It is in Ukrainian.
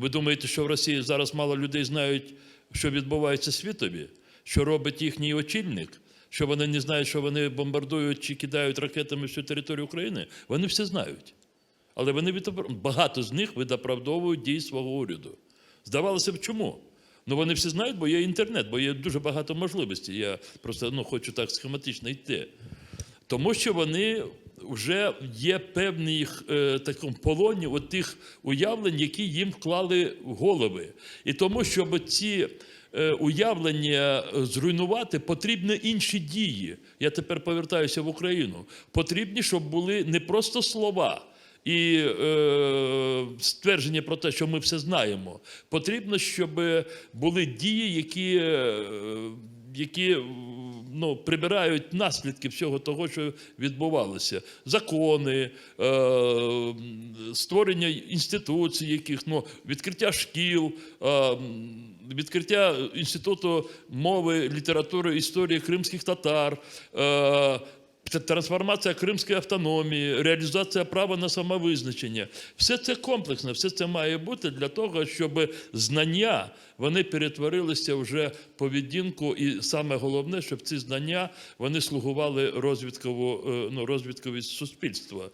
Ви думаєте, що в Росії зараз мало людей знають, що відбувається світові, що робить їхній очільник, що вони не знають, що вони бомбардують чи кидають ракетами всю територію України? Вони все знають. Але вони відопра- багато з них видоправдовують дії свого уряду. Здавалося б, чому? Ну вони всі знають, бо є інтернет, бо є дуже багато можливостей. Я просто ну, хочу так схематично йти. Тому що вони вже є певний е, такому полоні от тих уявлень, які їм вклали в голови. І тому, щоб ці е, уявлення е, зруйнувати, потрібні інші дії. Я тепер повертаюся в Україну. Потрібні, щоб були не просто слова. І е, ствердження про те, що ми все знаємо, потрібно, щоб були дії, які, е, які ну, прибирають наслідки всього того, що відбувалося. Закони, е, створення інституцій, яких ну, відкриття шкіл, е, відкриття інституту мови, літератури, історії кримських татар. Е, це трансформація кримської автономії, реалізація права на самовизначення. Все це комплексно, все це має бути для того, щоб знання вони перетворилися вже в поведінку, і саме головне, щоб ці знання вони слугували розвиткову, е, ну, розвідкові суспільства.